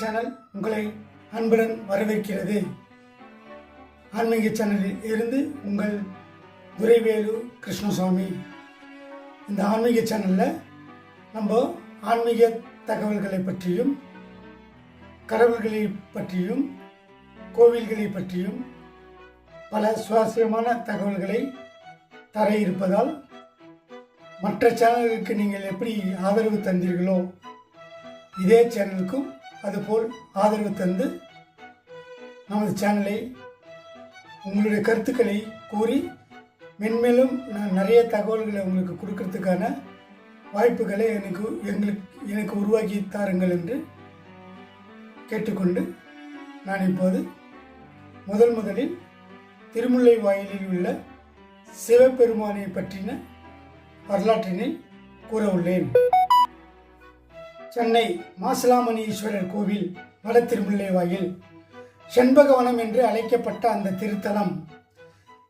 Channel உங்களை அன்புடன் வரவேற்கிறது. ஆன்மீக சேனலில் இருந்து உங்கள் துரைவேலு கிருஷ்ணசுவாமி இந்த ஆன்மீக சேனலில் நம்ம ஆன்மீக தகவல்களை பற்றியும் கடவுள்களை பற்றியும் கோவில்களை பற்றியும் பல சுவாரஸ்யமான தகவல்களை தர இருப்பதால் மற்ற சேனல்களுக்கு நீங்கள் எப்படி ஆதரவு தந்தீர்களோ இதே சேனலுக்கும் அதுபோல் ஆதரவு தந்து நமது சேனலை உங்களுடைய கருத்துக்களை கூறி மென்மேலும் நான் நிறைய தகவல்களை உங்களுக்கு கொடுக்கறதுக்கான வாய்ப்புகளை எனக்கு எங்களுக்கு எனக்கு உருவாக்கி தாருங்கள் என்று கேட்டுக்கொண்டு நான் இப்போது முதல் முதலில் திருமுல்லை வாயிலில் உள்ள சிவபெருமானை பற்றின வரலாற்றினை கூற உள்ளேன் சென்னை மாசிலாமணீஸ்வரர் கோவில் வட திருமுல்லை வாயில் செண்பகவனம் என்று அழைக்கப்பட்ட அந்த திருத்தலம்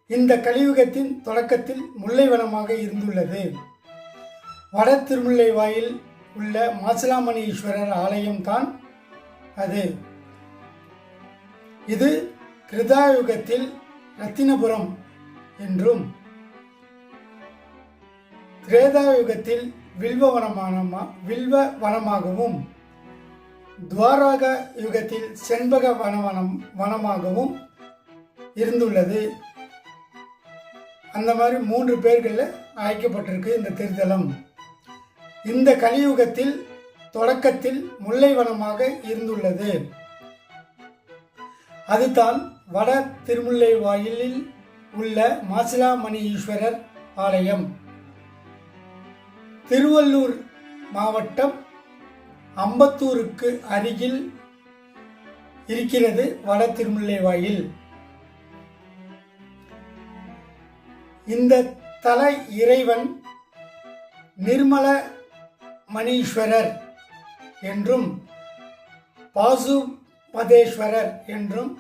இந்த கலியுகத்தின் தொடக்கத்தில் முல்லைவனமாக இருந்துள்ளது. வட திருமுல்லைவாயில் உள்ள மாசிலாமணீஸ்வரர் ஆலயம்தான் அது. இது கிருதாயுகத்தில் ரத்தினபுரம் என்றும் திரேதாயுகத்தில் வில்வவனமான வில்வ வனமாகவும் துவாராக யுகத்தில் செண்பக வனவனம் வனமாகவும் இருந்துள்ளது. அந்த மாதிரி மூன்று பேர்களில் அழைக்கப்பட்டிருக்கு இந்த திருத்தலம். இந்த கலியுகத்தில் தொடக்கத்தில் முல்லை வனமாக இருந்துள்ளது. அதுதான் வட திருமுல்லை வாயிலில் உள்ள மாசிலாமணி ஈஸ்வரர் ஆலயம். திருவள்ளூர் மாவட்டம் அம்பத்தூருக்கு அருகில் இருக்கிறது வட திருமுல்லைவாயில். இந்த தல இறைவன் நிர்மல மணீஸ்வரர் என்றும் பாசுபதேஸ்வரர் என்றும்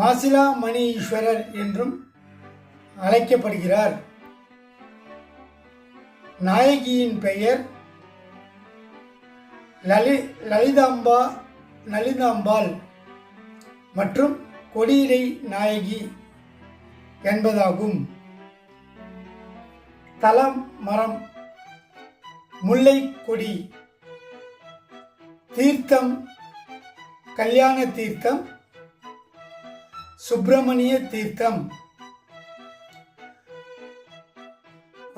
மாசிலா மணீஸ்வரர் என்றும் அழைக்கப்படுகிறார். நாயகியின் பெயர் லலி லலிதாம்பா லலிதாம்பாள் மற்றும் கொடியிலை நாயகி என்பதாகும். தலம் மரம் முல்லை கொடி தீர்த்தம் கல்யாண தீர்த்தம் சுப்பிரமணிய தீர்த்தம்.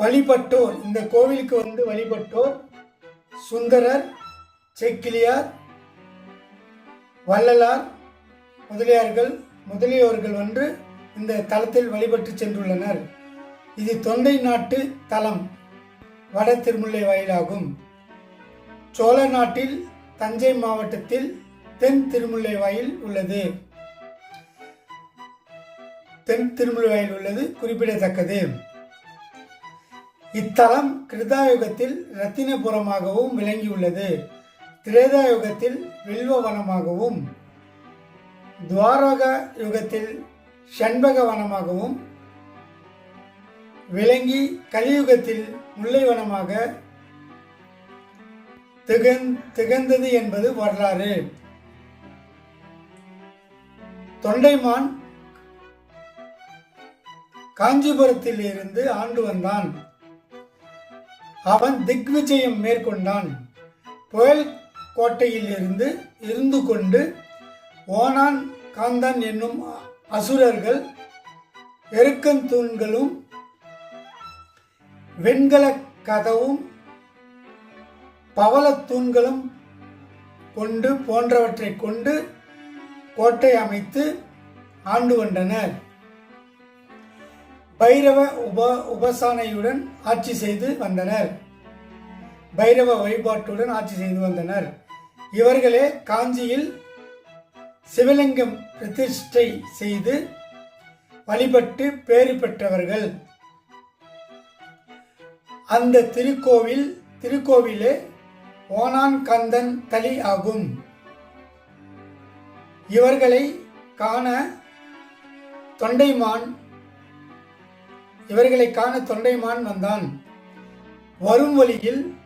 வழிபட்டோர் இந்த கோவிலுக்கு வந்து வழிபட்டோர் சுந்தரர் செக்கிலியார் வள்ளலார் முதலியார்கள் முதலியோர்கள் வந்து இந்த தலத்தில் வழிபட்டு சென்றுள்ளனர். இது தொண்டை நாட்டு தலம் வட திருமுல்லை வாயிலாகும். சோழ நாட்டில் தஞ்சை மாவட்டத்தில் தென் திருமுல்லை வாயில் உள்ளது. தென் திருமுல்லை வாயில் உள்ளது குறிப்பிடத்தக்கது. இத்தலம் கிருதாயுகத்தில் ரத்தினபுரமாகவும் விளங்கியுள்ளது. திரேதாயுகத்தில் வில்வவனமாகவும் துவாரக யுகத்தில் ஷண்பக வனமாகவும் விளங்கி கலியுகத்தில் முல்லைவனமாக திகந் திகழ்ந்தது என்பது வரலாறு. தொண்டைமான் காஞ்சிபுரத்தில் இருந்து ஆண்டு வந்தான். அவன் திக்விஜயம் மேற்கொண்டான். புயல் கோட்டையில் இருந்து இருந்து கொண்டு ஓனான் காந்தன் என்னும் அசுரர்கள் எருக்கந்தூண்களும் வெண்கல கதவும் பவளத்தூண்களும் கொண்டு போன்றவற்றை கொண்டு கோட்டை அமைத்து ஆண்டு கொண்டனர் பைரவ உப உபசானையுடன் ஆட்சி செய்து வந்தனர். பைரவ வழிபாட்டுடன் ஆட்சி செய்து வந்தனர். இவர்களே காஞ்சியில் சிவலிங்கம் பிரதிஷ்டை செய்து வழிபட்டு பேறு பெற்றவர்கள். அந்த திருக்கோவில் திருக்கோவிலே ஓனான் கந்தன் தலி ஆகும். இவர்களை காண தொண்டைமான் இவர்களை காண தொண்டைமான் வந்தான். வரும் வழியில்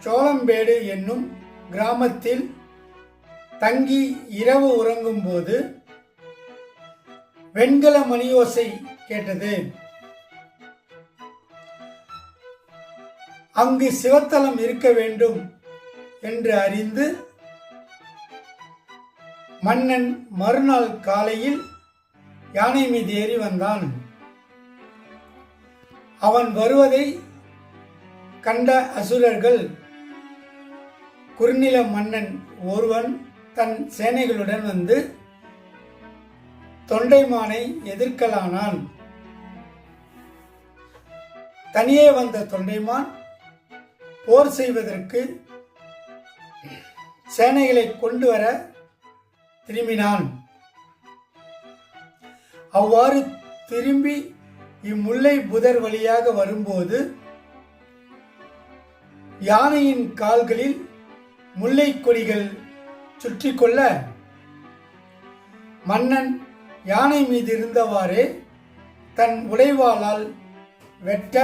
சோளம்பேடு என்னும் கிராமத்தில் தங்கி இரவு உறங்கும் போது வெண்கல மணியோசை கேட்டது. அங்கு சிவத்தலம் இருக்க வேண்டும் என்று அறிந்து மன்னன் மறுநாள் காலையில் யானை மீது ஏறி வந்தான். அவன் வருவதை கண்ட அசுரர்கள் குறுநில மன்னன் ஒருவன் தன் சேனைகளுடன் வந்து தொண்டைமானை எதிர்க்கலானான். தனியே வந்த தொண்டைமான் போர் செய்வதற்கு சேனைகளை கொண்டு வர திரும்பினான். அவ்வாறு திரும்பி இம்முல்லை புதர் வழியாக வரும்போது யானையின் கால்களில் முல்லை கொடிகள் சுற்றி கொள்ள மன்னன் யானை மீது இருந்தவாறே தன் உடைவாளால் வெட்ட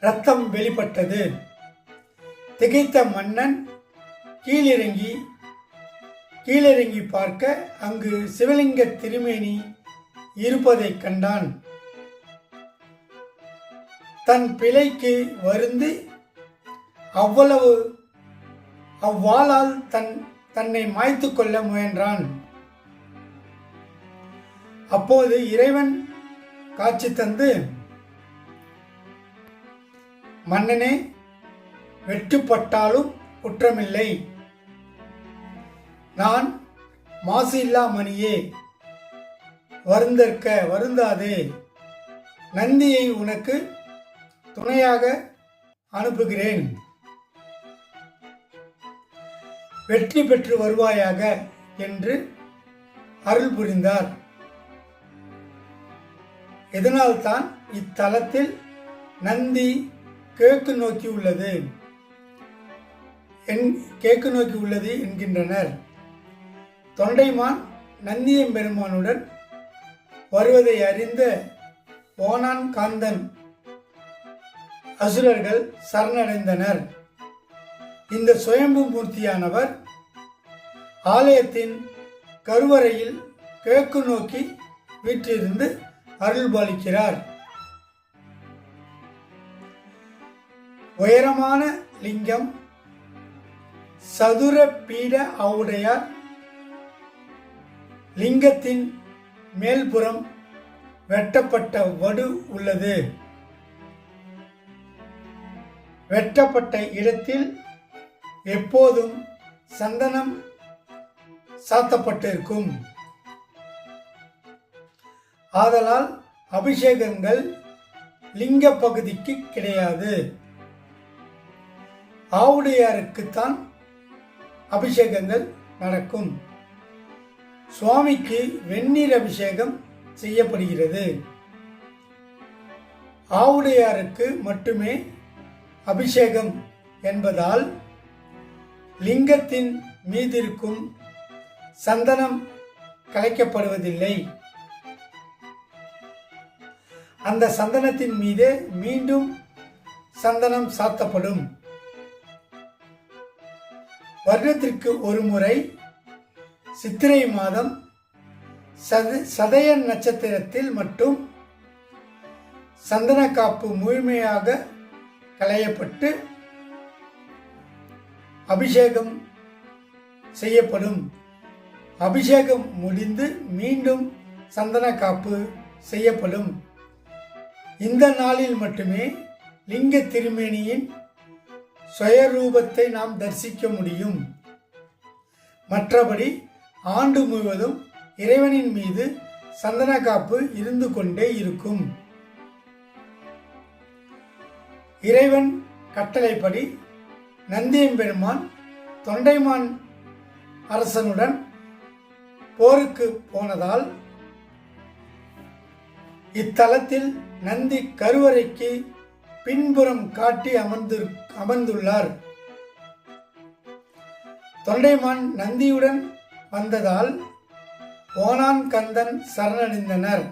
ரத்தம் வெளிப்பட்டது. திகைத்த மன்னன் கீழிறங்கி கீழிறங்கி பார்க்க அங்கு சிவலிங்க திருமேனி இருப்பதைக் கண்டான். தன் பிழைக்கு வருந்து அவ்வளவு அவ்வாளால் தன் தன்னை மாய்த்து கொள்ள முயன்றான். அப்போது இறைவன் காட்சி தந்து மன்னனே வெட்டுப்பட்டாலும் குற்றமில்லை. நான் மாசு இல்லா மணியே வருந்தற்க வருந்தாதே. நந்தியை உனக்கு துணையாக அனுப்புகிறேன். வெற்றி பெற்று வருவாயாக என்று அருள் புரிந்தார். இதனால்தான் இத்தலத்தில் நந்தி கிழக்கு நோக்கி உள்ளது என் கிழக்கு நோக்கி உள்ளது என்கின்றனர். தொண்டைமான் நந்தியம் பெருமானுடன் வருவதை அறிந்த ஓனான் காந்தன். அசுரர்கள் சரணடைந்தனர். இந்த சுயம்பு மூர்த்தியானவர் ஆலயத்தின் கருவறையில் கிழக்கு நோக்கி வீற்றிருந்து அருள்பாலிக்கிறார் உயரமான லிங்கம் சதுர பீட ஆவுடையார். லிங்கத்தின் மேல்புறம் வெட்டப்பட்ட வடு உள்ளது. வெட்டப்பட்ட இடத்தில் எப்போதும் சந்தனம் சாத்தப்பட்டிருக்கும். ஆதலால் அபிஷேகங்கள் லிங்க பகுதிக்கு கிடையாது. ஆவுடையாருக்குத்தான் அபிஷேகங்கள் நடக்கும். சுவாமிக்கு வெந்நீர் அபிஷேகம் செய்யப்படுகிறது. ஆவுடையாருக்கு மட்டுமே அபிஷேகம் என்பதால் லிங்கத்தின் மீதிருக்கும் சந்தனம் கலைக்கப்படுவதில்லை. அந்த சந்தனத்தின் மீது மீண்டும் சந்தனம் சாத்தப்படும். வருடத்திற்கு ஒரு முறை சித்திரை மாதம் சத சதய நட்சத்திரத்தில் மட்டும் சந்தன காப்பு முழுமையாக களையப்பட்டு அபிஷேகம் செய்யப்படும். அபிஷேகம் முடிந்து மீண்டும் சந்தன காப்பு செய்யப்படும். இந்த நாளில் மட்டுமே லிங்க திருமேனியின் சுயரூபத்தை நாம் தரிசிக்க முடியும். மற்றபடி ஆண்டு முழுவதும் இறைவனின் மீது சந்தன காப்பு இருந்து கொண்டே இருக்கும். இறைவன் கட்டளைப்படி நந்தியம்பெருமான் தொண்டைமான் அரசனுடன் போருக்கு போனதால் இத்தலத்தில் நந்தி கருவறைக்கு பின்புறம் காட்டி அமர்ந்து அமர்ந்துள்ளார். தொண்டைமான் நந்தியுடன் வந்ததால் ஓனான் கந்தன் சரணடைந்தனர்.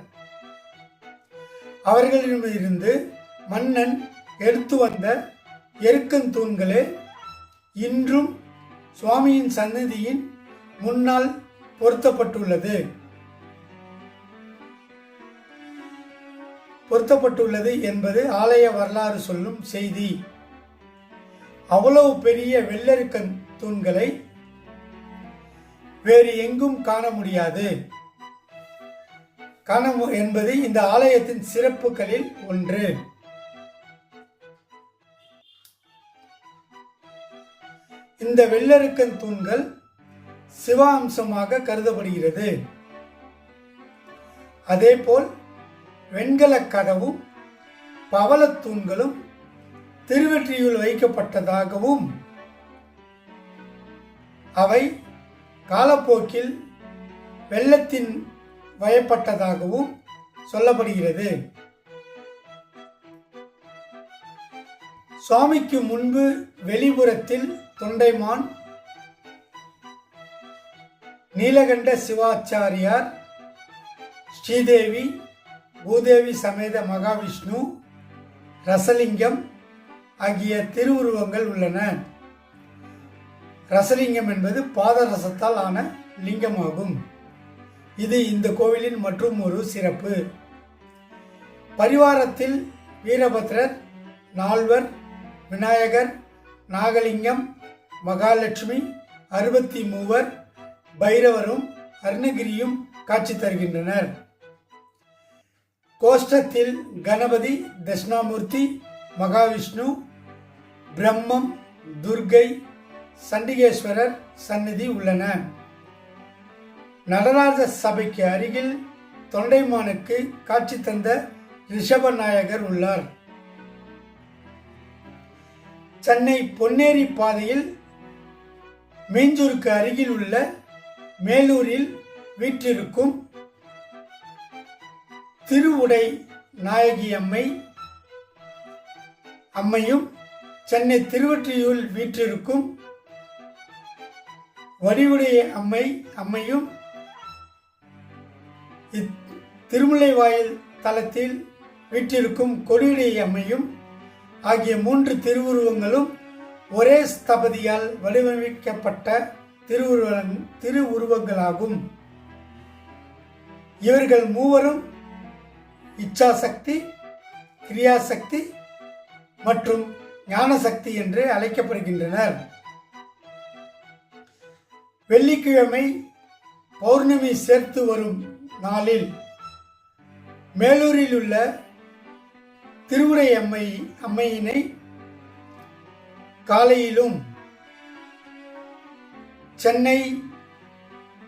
அவர்களிடமிருந்து மன்னன் எடுத்து வந்த எருக்கந்தூண்களே இன்றும் சுவாமியின் சன்னதியின் முன்னால் பொருத்தப்பட்டுள்ளது. பொருத்தப்பட்டுள்ளது என்பது ஆலய வரலாறு சொல்லும் செய்தி. அவ்வளவு பெரிய வெள்ளெருக்கன் தூண்களை வேறு எங்கும் காண முடியாது. காண மு- என்பது இந்த ஆலயத்தின் சிறப்புகளில் ஒன்று. இந்த வெள்ளருக்கன் தூண்கள் சிவ அம்சமாக கருதப்படுகிறது. அதேபோல் வெண்கல கதவும் பவளத் தூண்களும் திருவெற்றியுள் வைக்கப்பட்டதாகவும் அவை காலப்போக்கில் வெள்ளத்தின் வயப்பட்டதாகவும் சொல்லப்படுகிறது. சுவாமிக்கு முன்பு வெளிப்புறத்தில் தொண்டைமான் நீலகண்ட சிவாச்சாரியார் ஸ்ரீதேவி பூதேவி சமேத மகாவிஷ்ணு ரசலிங்கம் ஆகிய திருவுருவங்கள் உள்ளன. ரசலிங்கம் என்பது பாதரசத்தால் ஆன லிங்கமாகும். இது இந்த கோவிலின் மற்றும் ஒரு சிறப்பு. பரிவாரத்தில் வீரபத்ரர் நால்வர் விநாயகர் நாகலிங்கம் மகாலட்சுமி அறுபத்தி மூவர் பைரவரும் அருணகிரியும் காட்சி தருகின்றனர். கோஷ்டத்தில் கணபதி தட்சிணாமூர்த்தி மகாவிஷ்ணு பிரம்மம் துர்கை சண்டிகேஸ்வரர் சந்நிதி உள்ளன. நடராஜ சபைக்கு அருகில் தொண்டைமானுக்கு காட்சி தந்த ரிஷப நாயகர் உள்ளார். சென்னை பொன்னேரி பாதையில் மீஞ்சூருக்கு அருகில் உள்ள மேலூரில் வீற்றிருக்கும் திருவுடை நாயகி அம்மை அம்மையும் சென்னை திருவொற்றியூர் வீற்றிருக்கும் வடிவுடைய அம்மை அம்மையும் இத் திருமுல்லைவாயில் தலத்தில் வீற்றிருக்கும் கொடியுடைய அம்மையும் ஆகிய மூன்று திருவுருவங்களும் ஒரே ஸ்தபதியால் வடிவமைக்கப்பட்ட திருவுருவ திருவுருவங்களாகும். இவர்கள் மூவரும் இச்சாசக்தி கிரியாசக்தி மற்றும் ஞானசக்தி என்று அழைக்கப்படுகின்றனர். வெள்ளிக்கிழமை பௌர்ணமி சேர்த்து வரும் நாளில் மேலூரில் உள்ள திருவுரை அம்மை அம்மையினை காலையிலும் சென்னை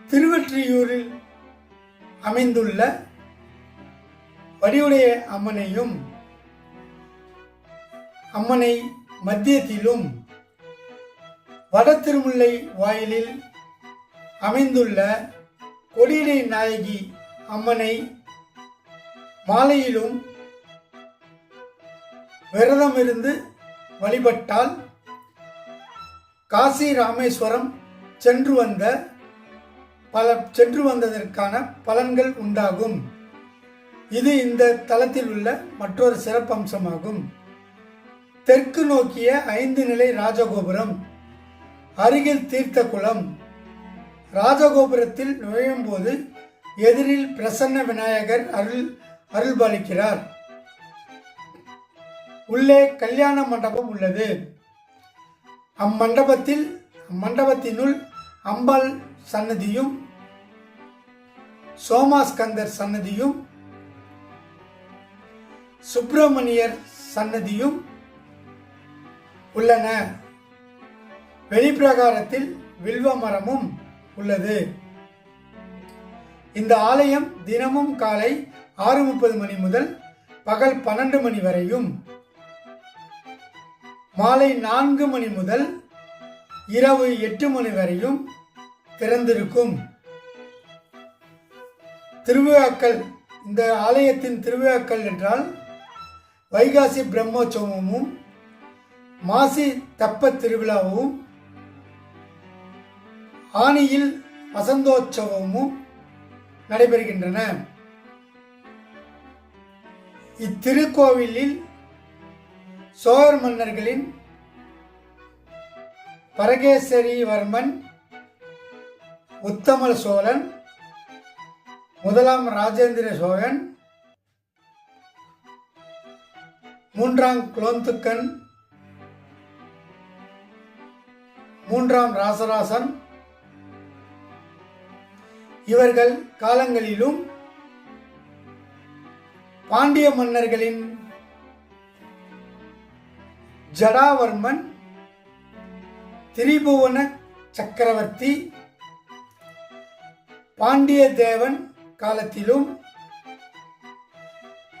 திருவெற்றியூரில் அமைந்துள்ள வடிவுடைய அம்மனையும் அம்மனை மத்தியத்திலும் வட திருமுல்லை வாயிலில் அமைந்துள்ள கொடியடை நாயகி அம்மனை மாலையிலும் விரதமிருந்து வழிபட்டால் காசி ராமேஸ்வரம் சென்று வந்த பல சென்று வந்ததற்கான பலன்கள் உண்டாகும். இது இந்த தளத்தில் உள்ள மற்றொரு சிறப்பம்சமாகும். தெற்கு நோக்கிய ஐந்து நிலை ராஜகோபுரம் அருகில் தீர்த்த குளம் ராஜகோபுரத்தில் நுழையும் போது எதிரில் பிரசன்ன விநாயகர் அருள் அருள்பாலிக்கிறார். உள்ளே கல்யாண மண்டபம் உள்ளது. அம்மண்டபத்தில் மண்டபத்தினுள் அம்பாள் சன்னதியும் சோமாஸ்கந்தர் சன்னதியும் சுப்பிரமணியர் சன்னதியும் உள்ளன. வெளிப்பிரகாரத்தில் வில்வ மரமும் உள்ளது. இந்த ஆலயம் தினமும் காலை ஆறு முப்பது மணி முதல் பகல் பன்னெண்டு மணி வரையும் மாலை நான்கு மணி முதல் இரவு எட்டு மணி வரையும் திறந்திருக்கும். திருவிழாக்கள் இந்த ஆலயத்தின் திருவிழாக்கள் என்றால் வைகாசி பிரம்மோற்சவமும் மாசி தப்ப திருவிழாவும் ஆனியில் வசந்தோற்சவமும் நடைபெறுகின்றன. இத்திருக்கோவிலில் சோழர் மன்னர்களின் பரகேசரிவர்மன் உத்தம சோழன் முதலாம் ராஜேந்திர சோழன் மூன்றாம் குலோந்துக்கன் மூன்றாம் ராசராசன் இவர்கள் காலங்களிலும் பாண்டிய மன்னர்களின் ஜடாவர்மன் திரிபுவன சக்கரவர்த்தி பாண்டிய தேவன் காலத்திலும்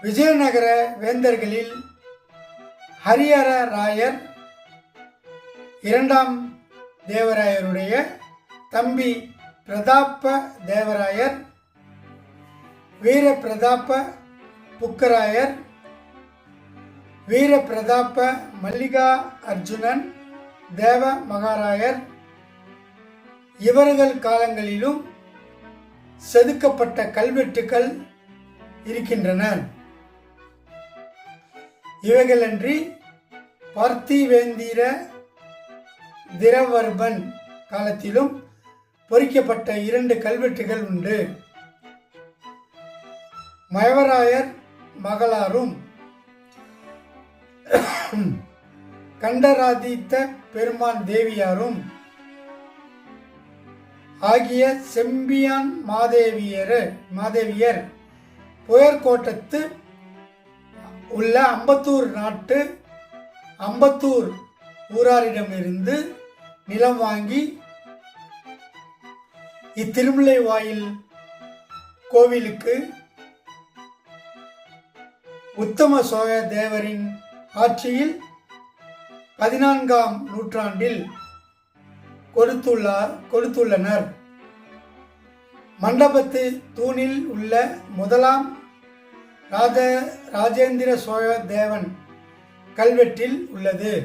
விஜயநகர வேந்தர்களில் ஹரிஹர ராயர் இரண்டாம் தேவராயருடைய தம்பி பிரதாப்ப தேவராயர் வீர பிரதாப்ப புக்கராயர் வீர பிரதாப்ப மல்லிகா அர்ஜுனன் தேவ மகாராயர். இவர்கள் காலங்களிலும் செதுக்கப்பட்ட கல்வெட்டுக்கள் இருக்கின்றன. இவைகளன்றி பார்த்திவேந்திர திரவர்பன் காலத்திலும் பொறிக்கப்பட்ட இரண்டு கல்வெட்டுகள் உண்டு. மயவராயர் மகளாரும் கண்டராதித்த பெருமான் தேவியாரும் ஆகிய செம்பியான் மாதேவியர் மாதேவியர் புயற்கோட்டத்து உள்ள அம்பத்தூர் நாட்டு அம்பத்தூர் ஊராரிடமிருந்து நிலம் வாங்கி இத்திருமலை வாயில் கோவிலுக்கு உத்தம சோழ தேவரின் ஆட்சியில் பதினான்காம் நூற்றாண்டில் கொடுத்துள்ளார் கொடுத்துள்ளனர். மண்டபத்து தூணில் உள்ள முதலாம் ராஜ ராஜேந்திர சோழ தேவன் கல்வெட்டில் உள்ளது.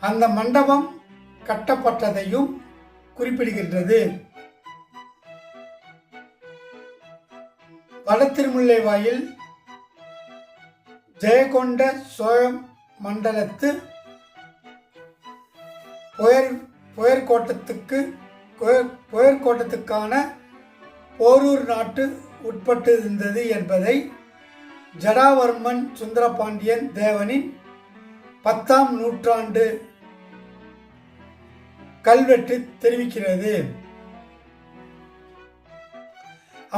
அந்த மண்டபம் கட்டப்பட்டதையும் குறிப்பிடுகின்றது. வடத்திருமுல்லை வாயில் ஜெயகொண்ட சோழ மண்டலத்து புயர் புயர்கோட்டத்துக்கு புயர்கோட்டத்துக்கான போரூர் நாட்டு உட்பட்டு இருந்தது என்பதை ஜடாவர்மன் சுந்தரபாண்டியன் தேவனின் பத்தாம் நூற்றாண்டு கல்வெட்டு தெரிவிக்கிறது.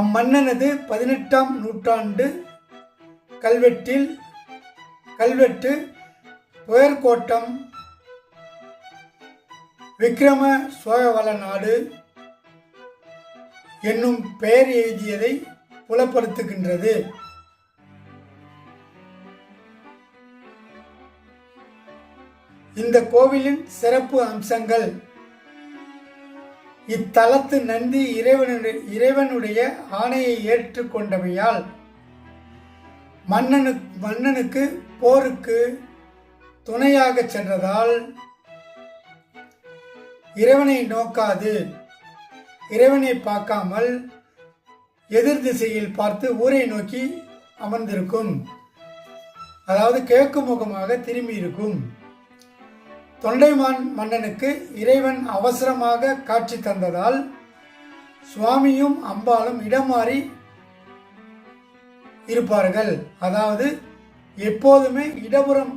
அம்மன்னனது பதினெட்டாம் நூற்றாண்டு கல்வெட்டில் கல்வெட்டு புயற்கோட்டம் விக்ரம சோழவள நாடு என்னும் பெயர் எழுதியதை புலப்படுத்துகின்றது. இந்த கோவிலின் சிறப்பு அம்சங்கள் இத்தலத்து நந்தி இறைவனுடைய இறைவனுடைய ஆணையை ஏற்றுக்கொண்டமையால் மன்னனு மன்னனுக்கு போருக்கு துணையாக சென்றதால் இறைவனை நோக்காது. இறைவனை பார்க்காமல் எதிர் திசையில் பார்த்து ஊரை நோக்கி அமர்ந்திருக்கும். அதாவது கிழக்கு முகமாக திரும்பி இருக்கும் தொண்டைமான் மன்னனுக்கு இறைவன் அவசரமாக காட்சி தந்ததால் சுவாமியும் அம்பாளும் இடம் மாறி இருப்பார்கள். அதாவது எப்போதுமே இடபுறம்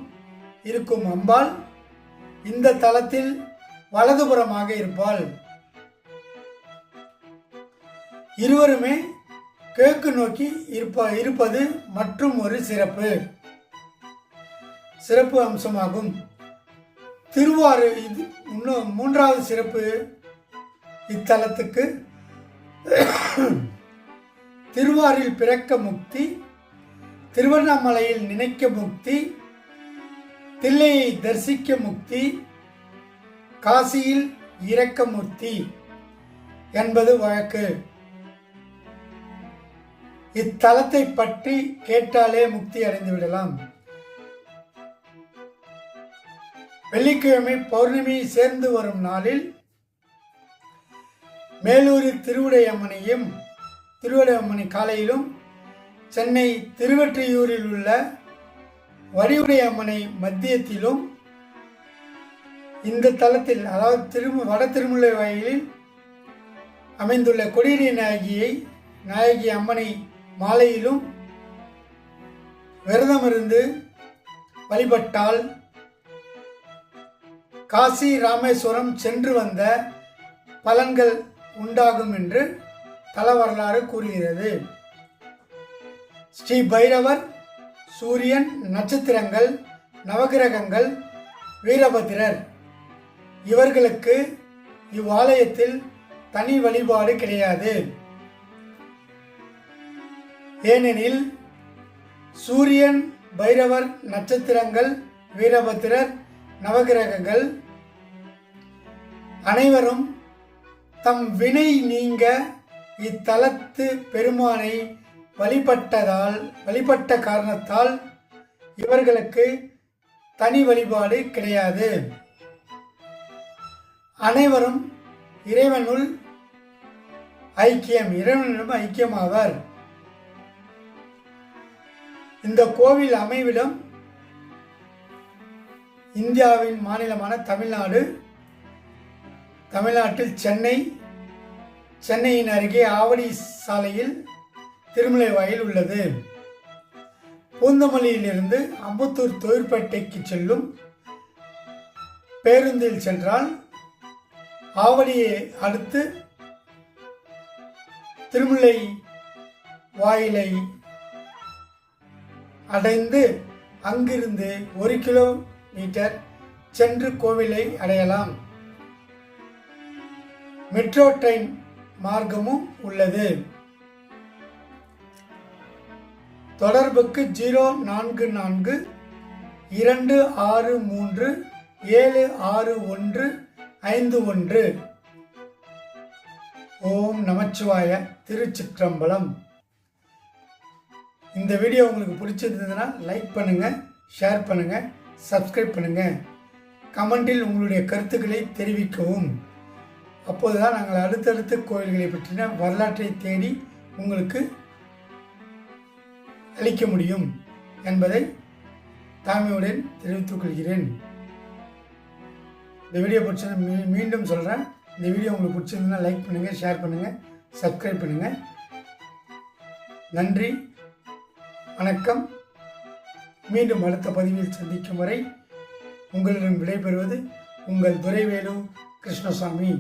இருக்கும் அம்பாள் இந்த தளத்தில் வலதுபுறமாக இருப்பாள். இருவருமே கிழக்கு நோக்கி இருப்ப இருப்பது மற்றும் ஒரு சிறப்பு. சிறப்பு அம்சமாகும். திருவாறு இது இன்னும் மூன்றாவது சிறப்பு இத்தலத்துக்கு. திருவாரில் பிறக்க முக்தி திருவண்ணாமலையில் நினைக்க முக்தி தில்லையை தரிசிக்க முக்தி காசியில் இறக்க முக்தி என்பது வழக்கு. இத்தலத்தை பற்றி கேட்டாலே முக்தி அடைந்து விடலாம். வெள்ளிக்கிழமை பௌர்ணமி சேர்ந்து வரும் நாளில் மேலூரில் திருவுடையம்மனையும் திருவுடையம்மனை காலையிலும் சென்னை திருவெற்றியூரில் உள்ள வடிவுடையம்மனை மத்தியத்திலும் இந்த தலத்தில் அதாவது திரு வட திருமுல்லை வாயிலில் அமைந்துள்ள கொடியேறிய நாயகியை நாயகி அம்மனை மாலையிலும் விரதமிருந்து வழிபட்டால் காசி ராமேஸ்வரம் சென்று வந்த பலன்கள் உண்டாகும் என்று தல வரலாறு கூறுகிறது. ஸ்ரீ பைரவர் சூரியன் நட்சத்திரங்கள் நவகிரகங்கள் வீரபத்திரர். இவர்களுக்கு இவ்வாலயத்தில் தனி வழிபாடு கிடையாது. ஏனெனில் சூரியன் பைரவர் நட்சத்திரங்கள் வீரபத்திரர் நவகிரகங்கள் அனைவரும் தம் வினை நீங்க இத்தலத்து பெருமானை வழிபட்டதால் வழிபட்ட காரணத்தால் இவர்களுக்கு தனி வழிபாடு கிடையாது. அனைவரும் இறைவனுள் ஐக்கியம் இறைவனிடம் ஐக்கியமாவர். இந்த கோவில் அமைவிடம் இந்தியாவின் மாநிலமான தமிழ்நாடு தமிழ்நாட்டில் சென்னை சென்னையின் அருகே ஆவடி சாலையில் திருமலை வாயில் உள்ளது. பூந்தமல்லியிலிருந்து அம்பத்தூர் தொழிற்பேட்டைக்கு செல்லும் பேருந்தில் சென்றால் ஆவடியை அடுத்து திருமுல்லை வாயிலை அடைந்து அங்கிருந்து ஒரு கிலோமீட்டர் சென்று கோவிலை அடையலாம். மெட்ரோ ட்ரெயின் மார்க்கமும் உள்ளது. தொடர்புக்கு ஜீரோ நான்கு நான்கு இரண்டு ஆறு மூன்று ஏழு ஆறு ஒன்று ஐந்து ஒன்று. ஓம் நமச்சிவாய திருச்சிற்றம்பலம். இந்த வீடியோ உங்களுக்கு பிடிச்சிருந்ததுன்னா லைக் பண்ணுங்கள் ஷேர் பண்ணுங்கள் சப்ஸ்கிரைப் பண்ணுங்கள் கமெண்டில் உங்களுடைய கருத்துக்களை தெரிவிக்கவும். அப்போது தான் நாங்கள் அடுத்தடுத்த கோயில்களை பற்றின வரலாற்றை தேடி உங்களுக்கு அளிக்க முடியும் என்பதை தாமியுடன் தெரிவித்துக் கொள்கிறேன். இந்த வீடியோ பிடிச்சது மீ மீண்டும் சொல்கிறேன் இந்த வீடியோ உங்களுக்கு பிடிச்சிருந்தா லைக் பண்ணுங்கள் ஷேர் பண்ணுங்கள் சப்ஸ்கிரைப் பண்ணுங்கள் நன்றி வணக்கம். மீண்டும் அடுத்த பதிவில் சந்திக்கும் வரை உங்களிடம் விடைபெறுவது உங்கள் துரைவேலு கிருஷ்ணசாமி.